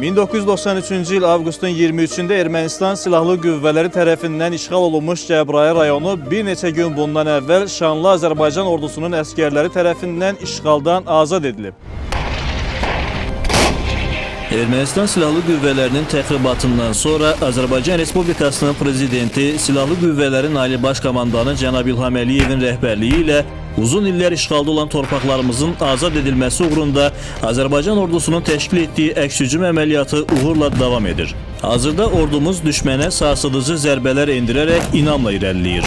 1993-cü il avqustun 23-də Ermənistan silahlı qüvvələri tərəfindən işğal olunmuş Cəbrayıl rayonu bir neçə gün bundan əvvəl şanlı Azərbaycan ordusunun əsgərləri tərəfindən işğaldan azad edilib. Ermənistan Silahlı Qüvvələrinin təxribatından sonra Azərbaycan Respublikasının prezidenti Silahlı Qüvvələrin Ali Baş Komandanı cənab İlham Əliyevin rəhbərliyi ilə uzun illər işğalda olan torpaqlarımızın azad edilməsi uğrunda Azərbaycan ordusunun təşkil etdiyi əks-hücum əməliyyatı uğurla davam edir. Hazırda ordumuz düşmənə sarsıdıcı zərbələr endirərək inamla irəliləyir.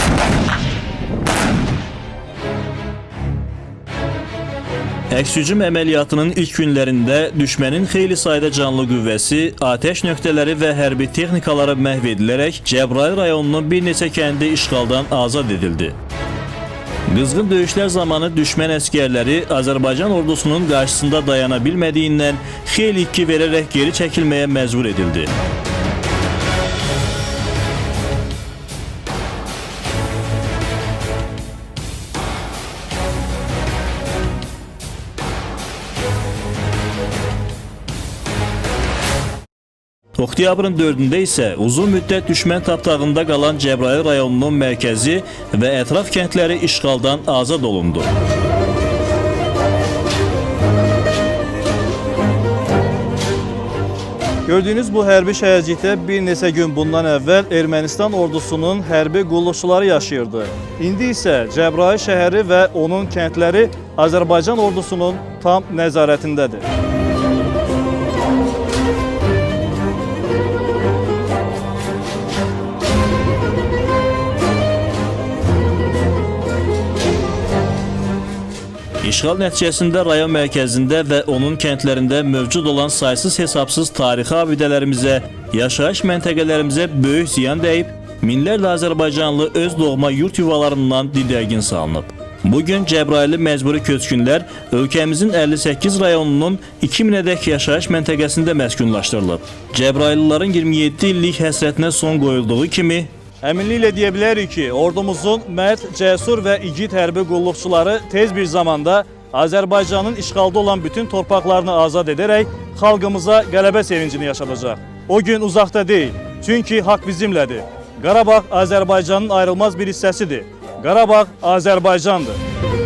Əks-hücum əməliyyatının ilk günlərində düşmənin xeyli sayda canlı qüvvəsi, atəş nöqtələri və hərbi texnikaları məhv edilərək Cəbrayıl rayonunun bir neçə kəndi işğaldan azad edildi. Qızğın döyüşlər zamanı düşmən əskərləri Azərbaycan ordusunun qarşısında dayana bilmədiyindən xeyli itki verərək geri çəkilməyə məcbur edildi. Oktyabrın 4-də isə uzun müddət düşmən tapdağında qalan Cəbrayıl rayonunun mərkəzi və ətraf kəndləri işğaldan azad olundu. Gördüyünüz bu hərbi şəhərcikdə bir neçə gün bundan əvvəl Ermənistan ordusunun hərbi qulluqçuları yaşayırdı. İndi isə Cəbrayıl şəhəri və onun kəndləri Azərbaycan ordusunun tam nəzarətindədir. İşğal nəticəsində rayon mərkəzində və onun kəndlərində mövcud olan saysız hesabsız tarixi abidələrimizə, yaşayış məntəqələrimizə böyük ziyan dəyib, minlərlə Azərbaycanlı öz doğma yurt yuvalarından didərgin salınıb. Bugün Cəbrayıllı məcburi köçkünlər ölkəmizin 58 rayonunun 2000-ədək yaşayış məntəqəsində məskunlaşdırılıb. Cəbrayıllıların 27 illik həsrətinə son qoyulduğu kimi Əminliklə deyə ki, ordumuzun mərd, cəsur və igid hərbi qulluqçuları tez bir zamanda Azərbaycanın işğalda olan bütün torpaqlarını azad edərək xalqımıza qələbə sevincini yaşadacaq. O gün uzaqda deyil, çünki haqq bizimlədir. Qarabağ Azərbaycanın ayrılmaz bir hissəsidir. Qarabağ Azərbaycandır.